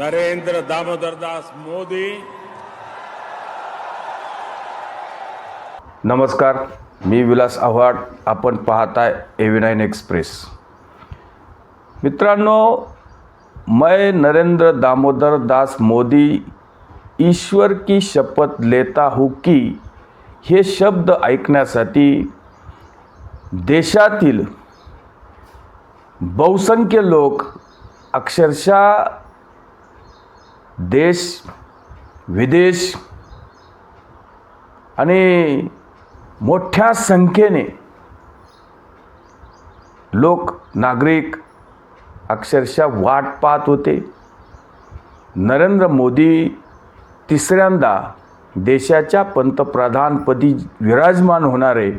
नरेंद्र दामोदर दास मोदी। नमस्कार मी विलास आव्हाड आपण पाहताय एव्ही नाईन एक्सप्रेस मित्रांनो मैं नरेंद्र दामोदर दास मोदी ईश्वर की शपथ लेता हूँ की हे शब्द ऐकण्यासाठी देशातील बहुसंख्य लोक अक्षरशः देश विदेश आणि मोठ्या संख्येने लोक नागरिक अक्षरशः वाट पाहत होते. नरेंद्र मोदी तिसऱ्यांदा देशाच्या पंतप्रधानपदी विराजमान होणारे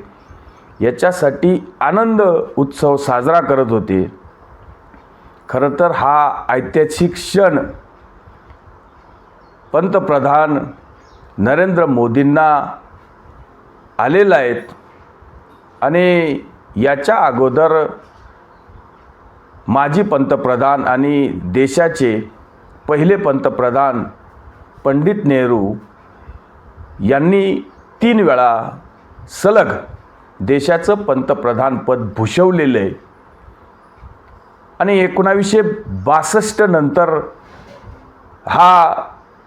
याच्यासाठी आनंद उत्सव साजरा करत होते. खरं तर हा ऐतिहासिक क्षण पंतप्रधान नरेंद्र मोदींना आलेला आहेत. आणि याच्या अगोदर माजी पंतप्रधान आणि देशाचे पहिले पंतप्रधान पंडित नेहरू यांनी तीन वेळा सलग देशाचं पंतप्रधानपद भूषवलेलं आहे. आणि एकोणावीसशे बासष्ट नंतर हा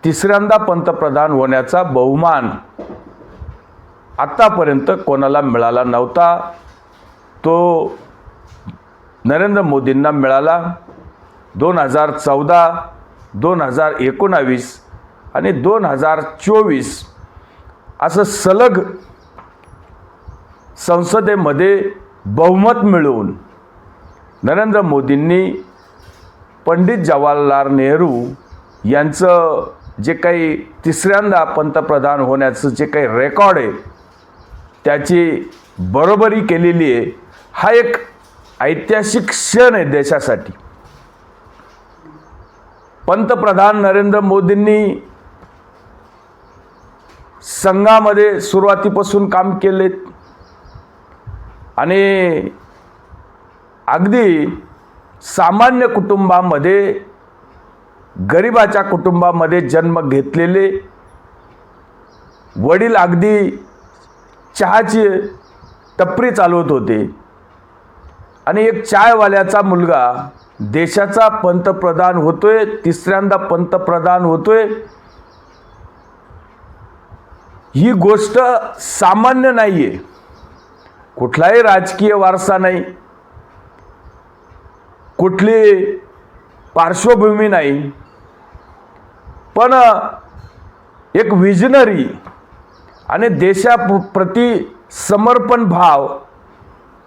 तिसऱ्यांदा पंतप्रधान होण्याचा बहुमान आत्तापर्यंत कोणाला मिळाला नव्हता. तो नरेंद्र मोदींना मिळाला. दोन हजार चौदा दोन हजार एकोणावीस आणि दोन हजार चोवीस असं सलग संसदेमध्ये बहुमत मिळवून नरेंद्र मोदींनी पंडित जवाहरलाल नेहरू यांचं जे काही तिसऱ्यांदा पंतप्रधान होण्याचं जे काही रेकॉर्ड आहे त्याची बरोबरी केलेली आहे हा एक ऐतिहासिक क्षण आहे देशासाठी. पंतप्रधान नरेंद्र मोदींनी संघामध्ये सुरुवातीपासून काम केले आणि अगदी सामान्य कुटुंबामध्ये गरिबाच्या कुटुंबामध्ये जन्म घेतलेले वडील अगदी चहाची टपरी चालवत होते. आणि एक चायवाल्याचा मुलगा देशाचा पंतप्रधान होतोय तिसऱ्यांदा पंतप्रधान होतोय. ही गोष्ट सामान्य नाही आहे कुठलाही राजकीय वारसा नाही. कुठली पार्श्वभूमी नाही. पण एक विजनरी आणि देशाप्रती समर्पण भाव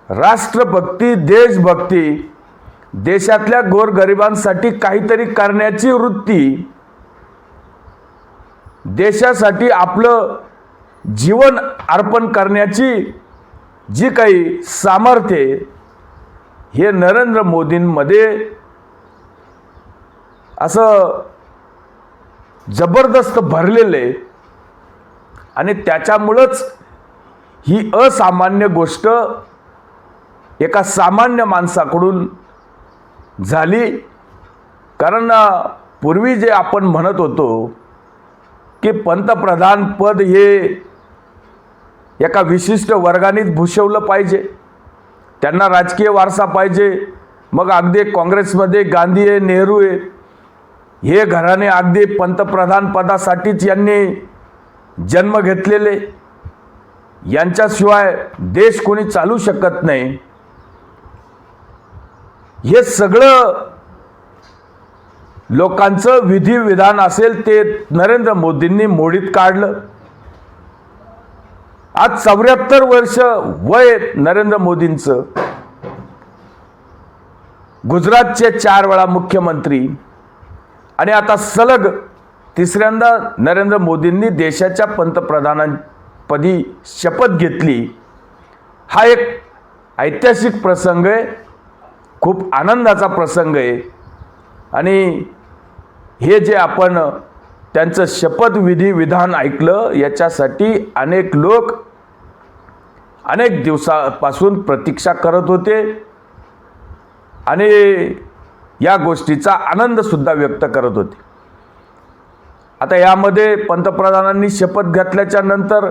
राष्ट्रभक्ती देशभक्ती देशातल्या गोरगरिबांसाठी काहीतरी करण्याची वृत्ती देशासाठी आपलं जीवन अर्पण करण्याची जी काही सामर्थ्य हे नरेंद्र मोदींमध्ये असं जबरदस्त भरलेलं आहे आणि त्याच्यामुळंच ही असामान्य गोष्ट एका सामान्य माणसाकडून झाली. कारण पूर्वी जे आपण म्हणत होतो की पंतप्रधान पद हे एका विशिष्ट वर्गानेच भूषवलं पाहिजे. त्यांना राजकीय वारसा पाहिजे. मग अगदी काँग्रेसमध्ये गांधी आहे नेहरू आहे हे घराणे अगदी पंतप्रधान पदासाठीच यांनी जन्म घेतलेले. यांच्याशिवाय देश कोणी चालू शकत नाही. हे सगळं लोकांचं विधी विधान असेल ते नरेंद्र मोदींनी मोडीत काढलं. आज चौऱ्याहत्तर वर्ष वय नरेंद्र मोदींचं. गुजरातचे चार वेळा मुख्यमंत्री आणि आता सलग तिसऱ्यांदा नरेंद्र मोदींनी देशाच्या पंतप्रधानांपदी शपथ घेतली. हा एक ऐतिहासिक प्रसंग आहे. खूप आनंदाचा प्रसंग आहे. आणि हे जे आपण त्यांचं शपथविधी विधान ऐकलं याच्यासाठी अनेक लोक अनेक दिवसापासून प्रतीक्षा करत होते. आणि या गोष्टीचा आनंदसुद्धा व्यक्त करत होते. आता यामध्ये पंतप्रधानांनी शपथ घेतल्याच्या नंतर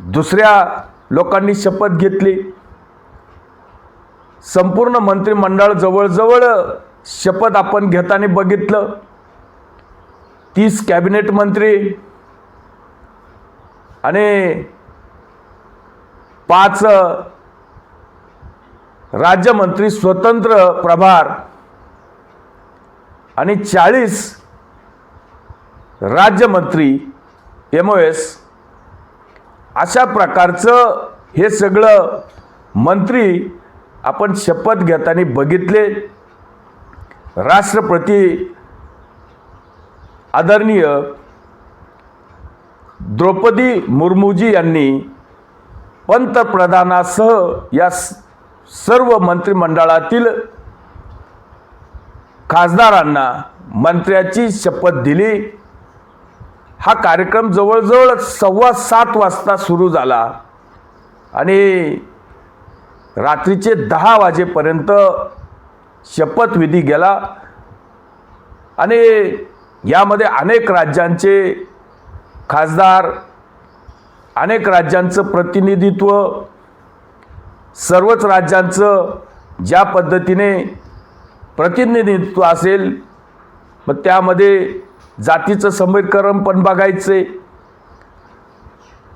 दुसऱ्या लोकांनी शपथ घेतली. संपूर्ण मंत्रिमंडळ जवळजवळ शपथ आपण घेताना बघितलं. तीस कॅबिनेट मंत्री आणि पाच राज्यमंत्री स्वतंत्र प्रभार आणि चाळीस राज्यमंत्री एम ओ एस अशा प्रकारचं हे सगळं मंत्री आपण शपथ घेताना बघितले. राष्ट्रपती आदरणीय द्रौपदी मुर्मूजी यांनी पंतप्रधानासह या सर्व मंत्रिमंडळातील खासदारांना मंत्र्याची शपथ दिली. हा कार्यक्रम जवळजवळ सव्वा सात वाजता सुरू झाला. आणि रात्रीचे दहा वाजेपर्यंत शपथविधी गेला. आणि यामध्ये अनेक राज्यांचे खासदार अनेक राज्यांचं प्रतिनिधित्व सर्वच राज्यांचं ज्या पद्धतीने प्रतिनिधित्व असेल मग त्यामध्ये जातीचं समीकरण पण बघायचे.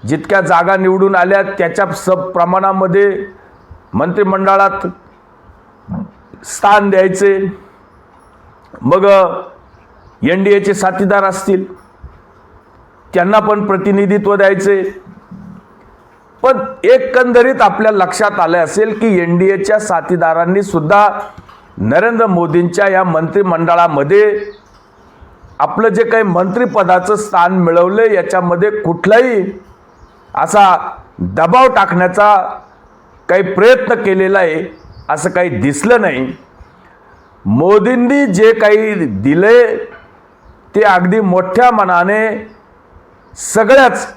जितक्या जागा निवडून आल्या त्याच्या सब प्रमाणामध्ये मंत्रिमंडळात स्थान द्यायचे. मग एन डी एचे साथीदार असतील त्यांना पण प्रतिनिधित्व द्यायचे. पण एकंदरीत आपल्या लक्षात आलं असेल की एन डी एच्या साथीदारांनी सुद्धा नरेंद्र मोदींच्या या मंत्रिमंडळामध्ये आपलं जे काही मंत्रिपदाचं स्थान मिळवलं याच्यामध्ये कुठलाही असा दबाव टाकण्याचा काही प्रयत्न केलेला आहे असं काही दिसलं नाही. मोदींनी जे काही दिले ते अगदी मोठ्या मनाने सगळ्याच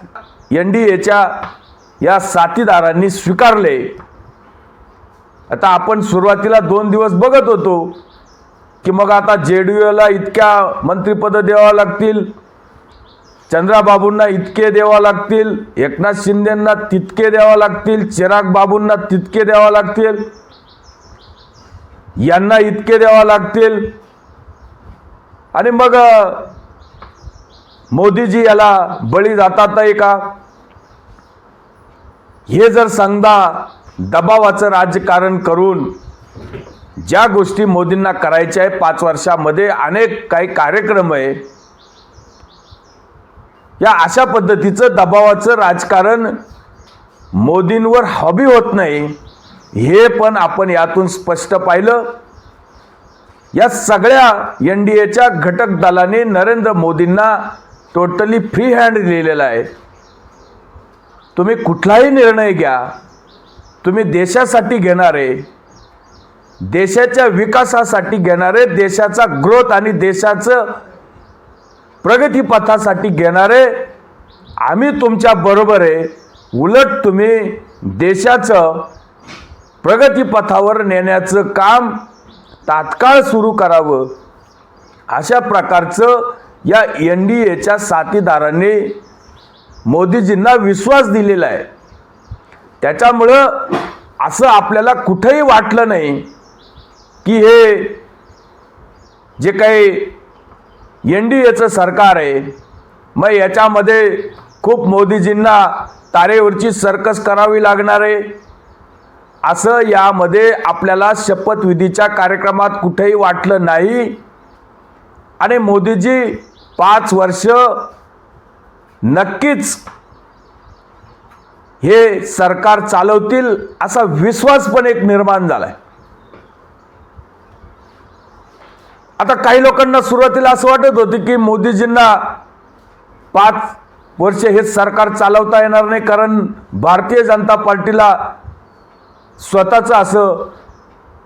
एन डी एच्या या साथीदारांनी स्वीकारले. आता आपण सुरुवातीला दोन दिवस बघत होतो की मग आता जे डी यूला इतक्या मंत्रिपदं द्यावा लागतील चंद्राबाबूंना इतके द्यावा लागतील एकनाथ शिंदेंना तितके द्यावं लागतील चिराग बाबूंना तितके द्यावं लागतील यांना इतके द्यावं लागतील. आणि मग मोदीजी याला बळी जातात आहे का? हे जर समजा दबावाचं राजकारण करून ज्या गोष्टी मोदींना करायच्या आहे पाच वर्षामध्ये अनेक काही कार्यक्रम आहे या अशा पद्धतीचं दबावाचं राजकारण मोदींवर हवी होत नाही हे पण आपण यातून स्पष्ट पाहिलं. या सगळ्या एन डी एच्या घटक दलाने नरेंद्र मोदींना टोटली फ्री हँड दिलेला आहे. तुम्ही कुठलाही निर्णय घ्या तुम्ही देशासाठी घेणारे देशाच्या विकासासाठी घेणारे देशाचा ग्रोथ आणि देशाचं प्रगतीपथासाठी घेणारे आम्ही तुमच्या बरोबर आहे. उलट तुम्ही देशाचं प्रगतीपथावर नेण्याचं काम तात्काळ सुरू करावं. अशा प्रकारचं या एन डी एच्या साथीदारांनी मोदीजींना विश्वास दिलेला आहे. त्याच्यामुळं असं आपल्याला कुठंही वाटलं नाही की हे जे काही एन डी एचं सरकार आहे मग याच्यामध्ये खूप मोदीजींना तारेवरची सर्कस करावी लागणार आहे. असं यामध्ये आपल्याला शपथविधीच्या कार्यक्रमात कुठेही वाटलं नाही. आणि मोदीजी पाच वर्ष नक्कीच हे सरकार चालवतील असा विश्वास पण एक निर्माण झालाय. आता काही लोकांना सुरुवातीला असं वाटत होतं की मोदीजींना पाच वर्ष हे सरकार चालवता येणार नाही कारण भारतीय जनता पार्टीला स्वतःचं असं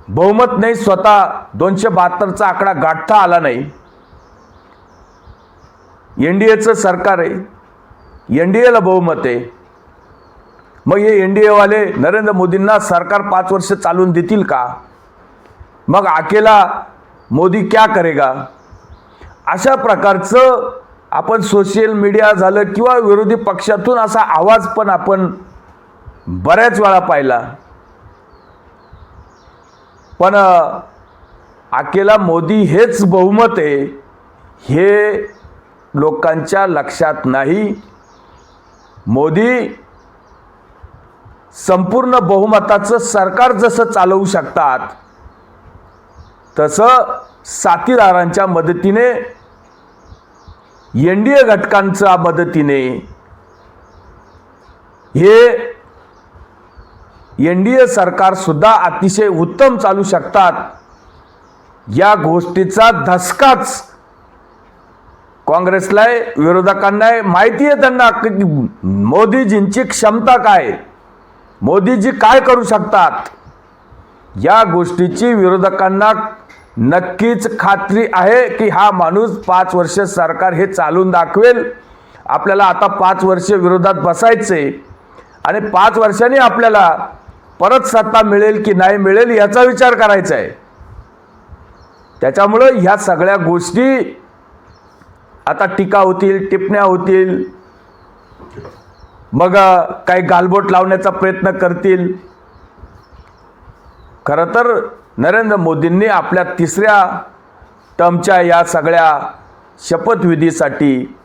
बहुमत नाही स्वतः दोनशे बहात्तरचा आकडा गाठता आला नाही. एन डी एचं सरकार आहे. एन डी एला बहुमत आहे. मग हे एन डी एवाले नरेंद्र मोदींना सरकार पाच वर्ष चालून देतील का? मग अकेला मोदी क्या करेगा? अशा प्रकारचं आपण सोशल मीडिया झालं किंवा विरोधी पक्षातून असा आवाज पण आपण बऱ्याच वेळा पाहिला. पण अकेला मोदी हेच बहुमत आहे हे लोकांच्या लक्षात नाही. मोदी संपूर्ण बहुमताचं सरकार जसं चालवू शकतात तसं साथीदारांच्या मदतीने एन डी ए घटकांच्या मदतीने हे एन डी ए सरकारसुद्धा अतिशय उत्तम चालू शकतात. या गोष्टीचा धसकाच काँग्रेसला आहे, विरोधकांना आहे. माहिती आहे त्यांना की मोदीजींची क्षमता काय? मोदीजी काय करू शकतात? या गोष्टीची विरोधकांना नक्कीच खात्री आहे की हा माणूस पाच वर्ष सरकार हे चालून दाखवेल. आपल्याला आता पाच वर्ष विरोधात बसायचे आणि पाच वर्षांनी आपल्याला परत सत्ता मिळेल की नाही मिळेल याचा विचार करायचा आहे त्याच्यामुळं ह्या सगळ्या गोष्टी आता टीका होतील टिपण्या होतील. मग काही गालबोट लावण्याचा प्रयत्न करतील. खरं तर नरेंद्र मोदींनी आपल्या तिसऱ्या टर्मच्या या सगळ्या शपथविधीसाठी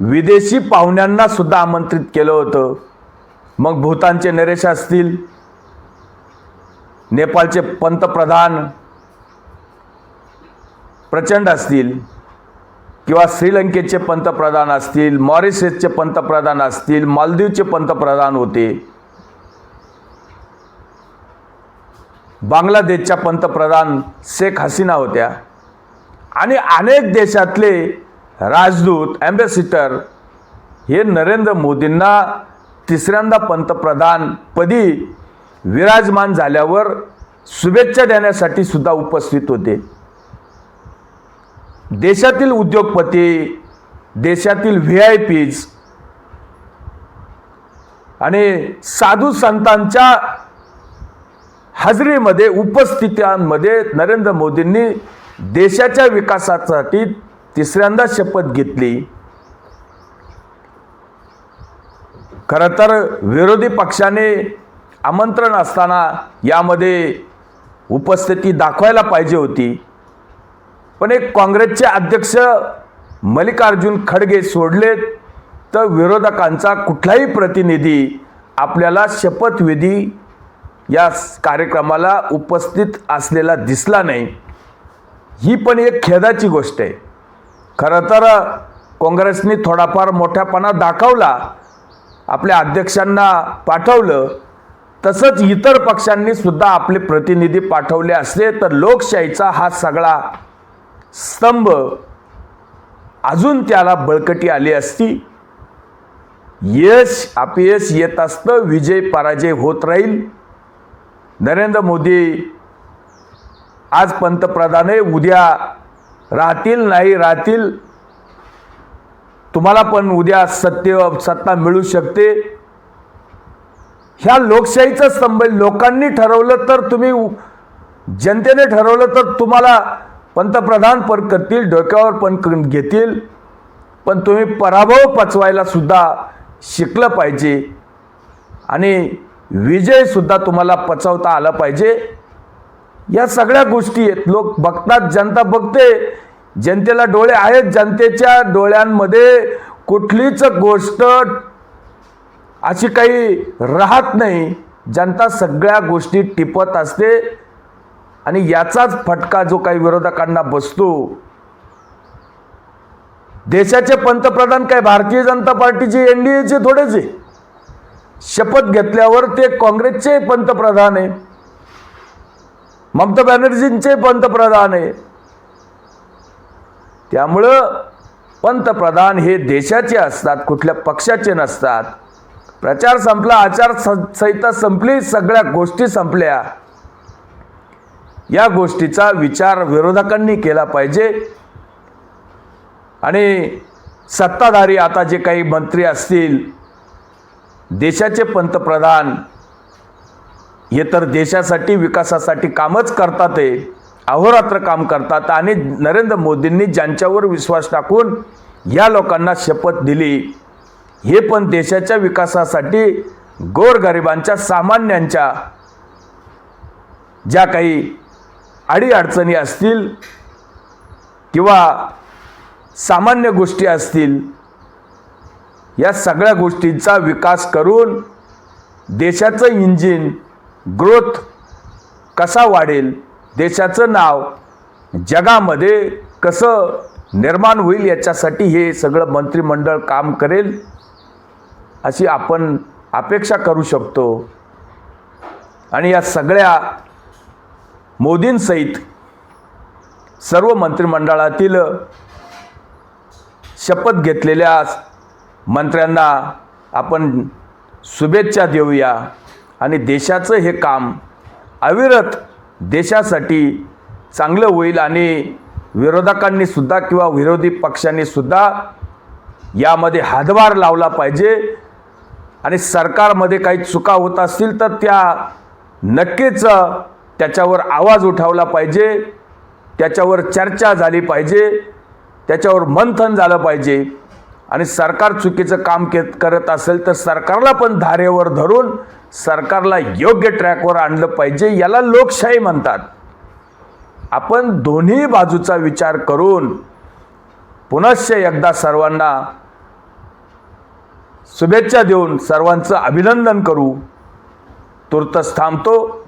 विदेशी पाहुण्यांना सुद्धा आमंत्रित केलं होतं. मग भूतानचे नरेश असतील नेपाळचे पंतप्रधान प्रचंड असतील. किंवा श्रीलंकेचे पंतप्रधान असतील मॉरिशसचे पंतप्रधान असतील मालदीवचे पंतप्रधान होते. बांगलादेशच्या पंतप्रधान शेख हसीना होत्या. आणि अनेक देशातले राजदूत ॲम्बेसिडर हे नरेंद्र मोदींना तिसऱ्यांदा पंतप्रधानपदी विराजमान झाल्यावर शुभेच्छा देण्यासाठी सुद्धा उपस्थित होते. देशातील उद्योगपती देशातील व्ही आय पीज आणि साधू संतांच्या हजेरीमध्ये उपस्थितांमध्ये नरेंद्र मोदींनी देशाच्या विकासासाठी तिसऱ्यांदा शपथ घेतली. खरं तर विरोधी पक्षाने आमंत्रण असताना यामध्ये उपस्थिती दाखवायला पाहिजे होती. पण एक काँग्रेसचे अध्यक्ष मल्लिकार्जुन खडगे सोडलेत तर विरोधकांचा कुठलाही प्रतिनिधी आपल्याला शपथविधी या कार्यक्रमाला उपस्थित असलेला दिसला नाही. ही पण एक खेदाची गोष्ट आहे. खरं तर काँग्रेसने थोडाफार मोठ्यापणा दाखवला आपल्या अध्यक्षांना पाठवलं तसंच इतर पक्षांनी सुद्धा आपले प्रतिनिधी पाठवले असले तर लोकशाहीचा हा सगळा स्तंभ. अजून त्याला बळकटी आली असती. यश अपयश येत असतं विजय पराजय होत राहील. नरेंद्र मोदी आज पंतप्रधान आहे उद्या राहतील नाही राहतील. तुम्हाला पण उद्या सत्य सत्ता मिळू शकते. ह्या लोकशाहीचा स्तंभ लोकांनी ठरवलं तर तुम्ही जनतेने ठरवलं तर तुम्हाला पंतप्रधान पण करतील डोक्यावर पण घेतील. पण तुम्ही पराभव पचवायला सुद्धा शिकलं पाहिजे. आणि विजयसुद्धा तुम्हाला पचवता आला पाहिजे. या सगळ्या गोष्टी आहेत. लोक बघतात जनता बघते. जनतेला डोळे आहेत. जनतेच्या डोळ्यांमध्ये कुठलीच गोष्ट अशी काही राहत नाही. जनता सगळ्या गोष्टी टिपत असते. आणि याचाच फटका जो काही विरोधकांना बसतो देशाचे पंतप्रधान काय भारतीय जनता पार्टीचे एन डी एचे थोडेच आहे. शपथ घेतल्यावर ते काँग्रेसचे पंतप्रधान आहे. ममता बॅनर्जींचे पंतप्रधान आहे. त्यामुळं पंतप्रधान हे देशाचे असतात कुठल्या पक्षाचे नसतात. प्रचार संपला आचारसंहिता संपली सगळ्या गोष्टी संपल्या. या गोष्टीचा विचार विरोधकांनी केला पाहिजे. आणि सत्ताधारी आता जे काही मंत्री असतील देशाचे पंतप्रधान हे तर देशासाठी विकासासाठी कामच करतात ते अहोरात्र काम करतात आणि नरेंद्र मोदींनी ज्यांच्यावर विश्वास टाकून या लोकांना शपथ दिली हे पण देशाच्या विकासासाठी गोरगरिबांच्या सामान्यांच्या ज्या काही अडीअडचणी असतील किंवा सामान्य गोष्टी असतील या सगळ्या गोष्टींचा विकास करून देशाचं इंजिन ग्रोथ कसा वाढेल देशाचं नाव जगामध्ये कसं निर्माण होईल याच्यासाठी हे सगळं मंत्रिमंडळ काम करेल अशी आपण अपेक्षा करू शकतो. आणि या सगळ्या मोदींसहित सर्व मंत्रिमंडळातील शपथ घेतलेल्या मंत्र्यांना आपण शुभेच्छा देऊया. आणि देशाचं हे काम अविरत देशासाठी चांगलं होईल आणि विरोधकांनी सुद्धा किंवा विरोधी पक्षांनी सुद्धा यामध्ये हातभार लावला पाहिजे. आणि सरकारमध्ये काही चुका होत असतील तर त्या नक्कीच त्याच्यावर आवाज उठावला पाहिजे त्याच्यावर चर्चा झाली पाहिजे त्याच्यावर मंथन झालं पाहिजे. आणि सरकार चुकीचं काम के करत असेल तर सरकारला पण धारेवर धरून सरकारला योग्य ट्रॅकवर आणलं पाहिजे याला लोकशाही म्हणतात. आपण दोन्ही बाजूचा विचार करून पुनश्च एकदा सर्वांना शुभेच्छा देऊन सर्वांचं अभिनंदन करू. तुर्तच थांबतो.